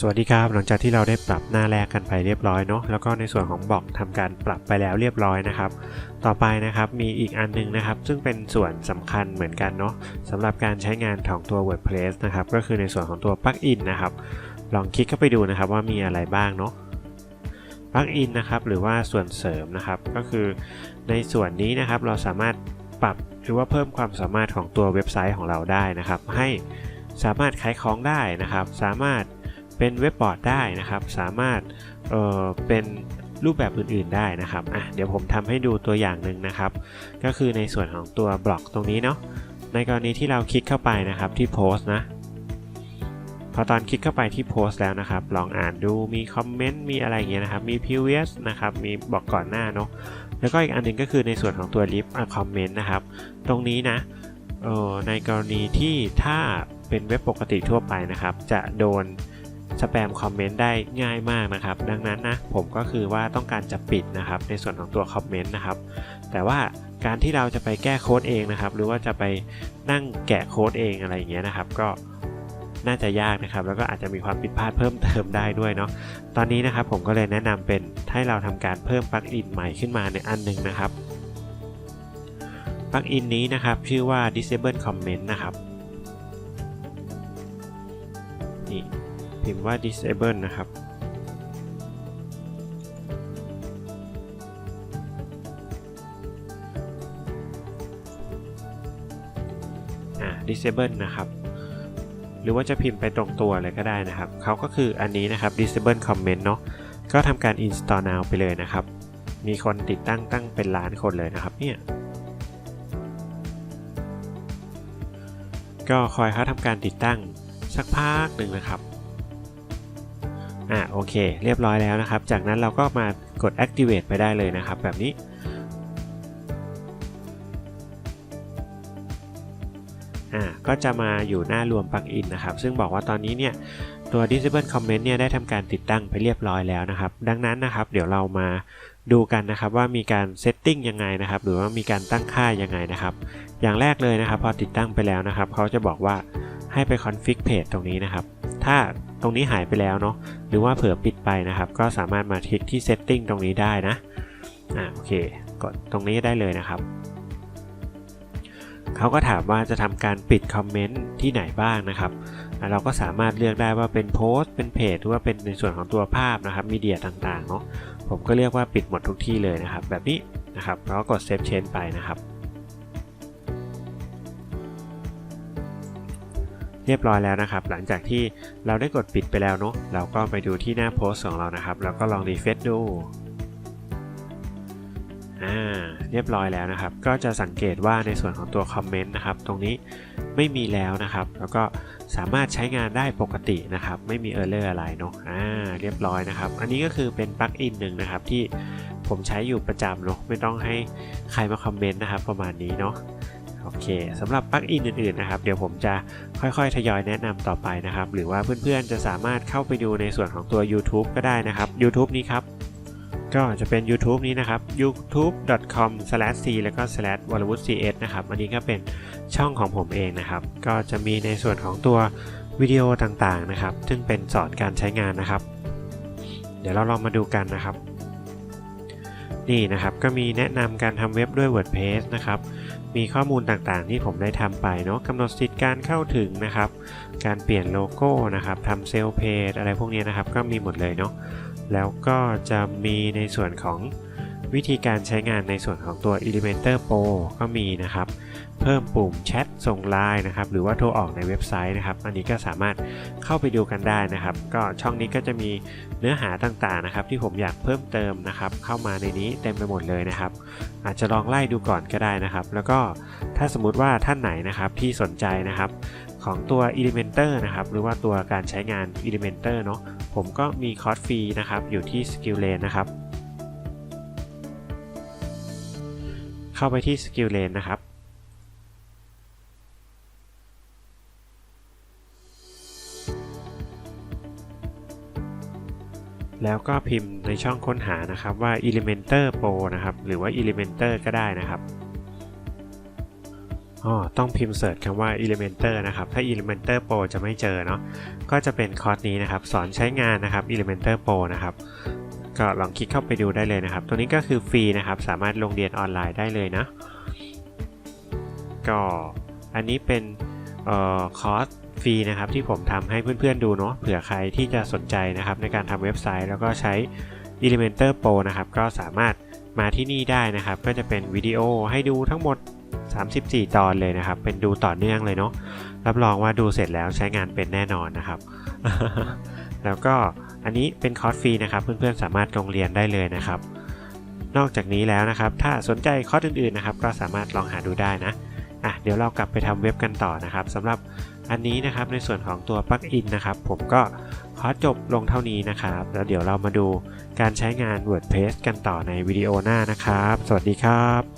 สวัสดีครับ หลังจากที่เราได้ปรับหน้าแรกกันไปเรียบร้อยเนาะแล้วก็ในส่วนของบอกทำการปรับไปแล้วเรียบร้อยนะครับ ต่อไปนะครับมีอีกอันหนึงนะครับ ซึ่งเป็นส่วนสำคัญเหมือนกันเนาะสำหรับการใช้งานของตัว WordPress นะครับก็คือในส่วนของตัวปลั๊กอินนะครับลองคลิกเข้าไปดูนะครับว่ามีอะไรบ้างเนาะปลั๊กอินนะครับหรือว่าส่วนเสริมนะครับก็คือในส่วนนี้นะครับเราสามารถปรับหรือว่าเพิ่มความสามารถของตัวเว็บไซต์ของเราได้นะครับ ให้สามารถขายของได้นะครับ สามารถ เป็นเว็บบอร์ดได้นะครับ สามารถเอ่อเป็นรูปแบบอื่นๆได้นะครับอะเดี๋ยวผมทำให้ดูตัวอย่างหนึ่งนะครับ ก็คือในส่วนของตัวบล็อกตรงนี้เนาะในกรณีที่เราคลิกเข้าไปนะครับที่โพสต์นะพอตอนคลิกเข้าไปที่โพสต์แล้วนะครับ ลองอ่านดูมีคอมเมนต์มีอะไรเงี้ยนะครับ มี previous นะครับ มีบอกก่อนหน้าเนาะแล้วก็อีกอันหนึงก็คือในส่วนของตัว list a comment นะครับ ตรงนี้นะเออในกรณีที่ถ้าเป็นเว็บปกติทั่วไปนะครับ จะโดน สแปมคอมเมนต์ได้ง่ายมากนะครับ ดังนั้นนะผมก็คือว่าต้องการจะปิดนะครับในส่วนของตัวคอมเมนต์นะครับ แต่ว่าการที่เราจะไปแก้โค้ดเองนะครับ หรือว่าจะไปนั่งแกะโค้ดเองอะไรอย่างเงี้ยนะครับ ก็น่าจะยากนะครับ แล้วก็อาจจะมีความผิดพลาดเพิ่มเติมได้ด้วยเนาะตอนนี้นะครับผมก็เลยแนะนำเป็นให้เราทำการเพิ่มปลั๊กอินใหม่ขึ้นมาในอันหนึ่งนะครับปลั๊กอินนี้นะครับชื่อว่า disable comment นะครับนี่ พิมพ์ว่า disable นะครับอ่า disable นะครับ หรือว่าจะพิมพ์ไปตรงตัวเลยก็ได้นะครับ เขาก็คืออันนี้นะครับ disable comment เนาะ ก็ทำการ install now ไปเลยนะครับ มีคนติดตั้งตั้งเป็นล้านคนเลยนะครับเนี่ย ก็คอยเขาทำการติดตั้งสักพักหนึ่งนะครับ อ่าโอเค เรียบร้อยแล้วนะครับ จากนั้นเราก็มากด activate ไปได้เลยนะครับ แบบนี้ อ่าก็จะมาอยู่หน้ารวมปลั๊กอินนะครับ ซึ่งบอกว่าตอนนี้เนี่ยตัว disable comment เนี่ยได้ทำการติดตั้งไปเรียบร้อยแล้วนะครับ ดังนั้นนะครับ เดี๋ยวเรามาดูกันนะครับว่ามีการ setting ยังไงนะครับ หรือว่ามีการตั้งค่ายังไงนะครับ อย่างแรกเลยนะครับ พอติดตั้งไปแล้วนะครับ เขาจะบอกว่าให้ไป config page ตรงนี้นะครับ ถ้า ตรงนี้หายไปแล้วเนาะหรือว่าเผื่อปิดไปนะครับ ก็สามารถมาคลิกที่ setting ตรงนี้ได้นะอ่าโอเคกดตรงนี้ได้เลยนะครับเขาก็ถามว่าจะทำการปิดคอมเมนต์ที่ไหนบ้างนะครับ เราก็สามารถเลือกได้ว่าเป็นโพสต์ เป็นเพจ หรือว่าเป็นในส่วนของตัวภาพนะครับ มีเดียต่างๆ เนาะ ผมก็เรียกว่าปิดหมดทุกที่เลยนะครับ แบบนี้นะครับ แล้วกด Save Change ไปนะครับ เรียบร้อยแล้วนะครับ หลังจากที่เราได้กดปิดไปแล้วเนาะเราก็ไปดูที่หน้าโพสต์ของเรานะครับ แล้วก็ลองรีเฟซดูอ่าเรียบร้อยแล้วนะครับ ก็จะสังเกตว่าในส่วนของตัวคอมเมนต์นะครับ ตรงนี้ไม่มีแล้วนะครับ แล้วก็สามารถใช้งานได้ปกตินะครับ ไม่มีเออร์เลอร์อะไรเนาะอ่าเรียบร้อยนะครับ อันนี้ก็คือเป็นปลั๊กอินหนึ่งนะครับที่ผมใช้อยู่ประจำเนาะไม่ต้องให้ใครมาคอมเมนต์นะครับ ประมาณนี้เนาะ โอเคสำหรับปลั๊กอินอื่นๆนะครับเดี๋ยวผมจะค่อยๆ ทยอยแนะนำต่อไปนะครับหรือว่าเพื่อนๆจะสามารถเข้าไปดูในส่วนของตัว YouTube ก็ได้นะครับ YouTube นี้ครับก็จะเป็น YouTube นี้นะครับ youtube.com/c แล้วก็ slash w a l w o o d cs นะครับ อันนี้ก็เป็นช่องของผมเองนะครับ ก็จะมีในส่วนของตัววิดีโอต่างๆนะครับ ซึ่งเป็นสอนการใช้งานนะครับ เดี๋ยวเราลองมาดูกันนะครับ นี่นะครับก็มีแนะนำการทำเว็บด้วย WordPress นะครับ มีข้อมูลต่างๆ ที่ผมได้ทำไปเนาะกำหนดสิทธิ์การเข้าถึงนะครับ การเปลี่ยนโลโก้นะครับทำเซลล์เพจอะไรพวกนี้นะครับ ก็มีหมดเลยเนาะแล้วก็จะมีในส่วนของวิธีการใช้งานในส่วนของตัว Elementor Pro ก็มีนะครับ เพิ่มปุ่มแชทส่งไลน์นะครับหรือว่าโทรออกในเว็บไซต์นะครับ อันนี้ก็สามารถเข้าไปดูกันได้นะครับ ก็ช่องนี้ก็จะมีเนื้อหาต่างๆนะครับ ที่ผมอยากเพิ่มเติมนะครับ เข้ามาในนี้เต็มไปหมดเลยนะครับ อาจจะลองไล่ดูก่อนก็ได้นะครับ แล้วก็ถ้าสมมุติว่าท่านไหนนะครับที่สนใจนะครับของตัว Elementor นะครับ หรือว่าตัวการใช้งาน Elementor เนาะผมก็มีคอร์สฟรีนะครับ อยู่ที่ Skill Lane นะครับ เข้าไปที่ Skill Lane นะครับ แล้วก็พิมพ์ในช่องค้นหานะครับว่า Elementor Pro นะครับ หรือว่า Elementor ก็ได้นะครับอ๋อต้องพิมพ์เสิร์ชคำว่า Elementor นะครับ ถ้า Elementor Pro จะไม่เจอเนาะ ก็จะเป็นคอร์สนี้นะครับ สอนใช้งานนะครับ Elementor Pro นะครับ ก็ลองคลิกเข้าไปดูได้เลยนะครับ ตัวนี้ก็คือฟรีนะครับ สามารถลงเรียนออนไลน์ได้เลยนะ ก็อันนี้เป็นออคอร์ส ฟรีนะครับที่ผมทำให้เพื่อนๆดูเนาะเผื่อใครที่จะสนใจนะครับในการทำเว็บไซต์แล้วก็ใช้ Elementor Pro นะครับก็สามารถมาที่นี่ได้นะครับ ก็จะเป็นวิดีโอให้ดูทั้งหมด 34 ตอนเลยนะครับ เป็นดูต่อเนื่องเลยเนาะรับรองว่าดูเสร็จแล้วใช้งานเป็นแน่นอนนะครับ แล้วก็อันนี้เป็นคอร์สฟรีนะครับ เพื่อนๆสามารถลงเรียนได้เลยนะครับ นอกจากนี้แล้วนะครับ ถ้าสนใจคอร์สอื่นๆนะครับ ก็สามารถลองหาดูได้นะอะเดี๋ยวเรากลับไปทำเว็บกันต่อนะครับสำหรับ อันนี้นะครับในส่วนของตัวปลั๊กอินนะครับ ผมก็ขอจบลงเท่านี้นะครับ แล้วเดี๋ยวเรามาดูการใช้งาน WordPress กันต่อในวิดีโอหน้านะครับ สวัสดีครับ